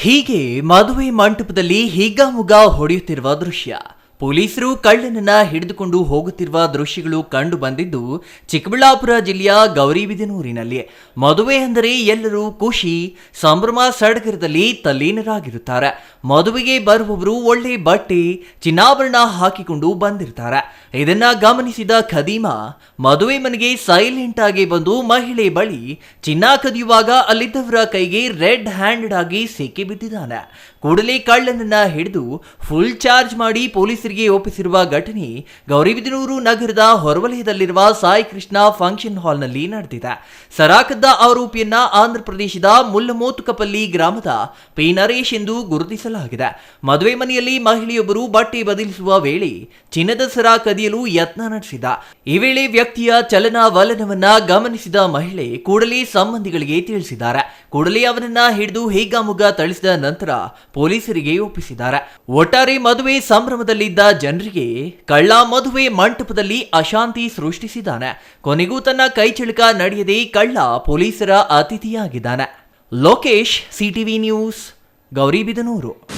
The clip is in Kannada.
ಹೀಗೆ ಮದುವೆ ಮಂಟಪದಲ್ಲಿ ಹಿಗ್ಗಾಮುಗ ಹೊಡೆಯುತ್ತಿರುವ ದೃಶ್ಯ. ಪೊಲೀಸರು ಕಳ್ಳನನ್ನ ಹಿಡಿದುಕೊಂಡು ಹೋಗುತ್ತಿರುವ ದೃಶ್ಯಗಳು ಕಂಡು ಬಂದಿದ್ದು ಚಿಕ್ಕಬಳ್ಳಾಪುರ ಜಿಲ್ಲೆಯ ಗೌರಿಬಿದನೂರಿನಲ್ಲಿ. ಮದುವೆ ಅಂದರೆ ಎಲ್ಲರೂ ಖುಷಿ, ಸಂಭ್ರಮ ಸಡಗರದಲ್ಲಿ ತಲ್ಲೀನರಾಗಿರುತ್ತಾರೆ. ಮದುವೆಗೆ ಬರುವವರು ಒಳ್ಳೆ ಬಟ್ಟೆ, ಚಿನ್ನಾಭರಣ ಹಾಕಿಕೊಂಡು ಬಂದಿರ್ತಾರೆ. ಇದನ್ನ ಗಮನಿಸಿದ ಖದೀಮಾ, ಮದುವೆ ಮನೆಗೆ ಸೈಲೆಂಟ್ ಆಗಿ ಬಂದು ಮಹಿಳೆ ಬಳಿ ಚಿನ್ನ ಕದಿಯುವಾಗ ಅಲ್ಲಿದ್ದವರ ಕೈಗೆ ರೆಡ್ ಹ್ಯಾಂಡೆಡ್ ಆಗಿ ಸಿಕ್ಕಿ ಬಿದ್ದಿದ್ದಾನೆ. ಕೂಡಲೇ ಕಳ್ಳನನ್ನ ಹಿಡಿದು ಫುಲ್ ಚಾರ್ಜ್ ಮಾಡಿ ಪೊಲೀಸರಿಗೆ ಒಪ್ಪಿಸಿರುವ ಘಟನೆ ಗೌರಿಬಿದನೂರು ನಗರದ ಹೊರವಲಯದಲ್ಲಿರುವ ಸಾಯಿ ಕೃಷ್ಣ ಫಂಕ್ಷನ್ ಹಾಲ್ನಲ್ಲಿ ನಡೆದಿದೆ. ಸರಾಕದ್ದ ಆರೋಪಿಯನ್ನ ಆಂಧ್ರಪ್ರದೇಶದ ಮುಲ್ಲಮೋತುಕಪಲ್ಲಿ ಗ್ರಾಮದ ಪಿ ನರೇಶ್ ಎಂದು ಗುರುತಿಸಲಾಗಿದೆ. ಮದುವೆ ಮನೆಯಲ್ಲಿ ಮಹಿಳೆಯೊಬ್ಬರು ಬಟ್ಟೆ ಬದಲಿಸುವ ವೇಳೆ ಚಿನ್ನದ ಸರ ಕದಿಯಲು ಯತ್ನ ನಡೆಸಿದ. ಈ ವೇಳೆ ವ್ಯಕ್ತಿಯ ಚಲನವಲನವನ್ನ ಗಮನಿಸಿದ ಮಹಿಳೆ ಕೂಡಲೇ ಸಂಬಂಧಿಗಳಿಗೆ ತಿಳಿಸಿದ್ದಾರೆ. ಕೂಡಲೇ ಅವನನ್ನ ಹಿಡಿದು ಹೀಗಾಮುಗ ಥಳಿಸಿದ ನಂತರ ಪೊಲೀಸರಿಗೆ ಒಪ್ಪಿಸಿದ್ದಾರೆ. ಒಟ್ಟಾರೆ ಮದುವೆ ಸಂಭ್ರಮದಲ್ಲಿದ್ದ ಜನರಿಗೆ ಕಳ್ಳ ಮದುವೆ ಮಂಟಪದಲ್ಲಿ ಅಶಾಂತಿ ಸೃಷ್ಟಿಸಿದ್ದಾನೆ. ಕೊನೆಗೂ ತನ್ನ ಕೈಚಳಕ ನಡೆಯದೆ ಕಳ್ಳ ಪೊಲೀಸರ ಅತಿಥಿಯಾಗಿದ್ದಾನೆ. Lokesh, CTV news Gauribidanur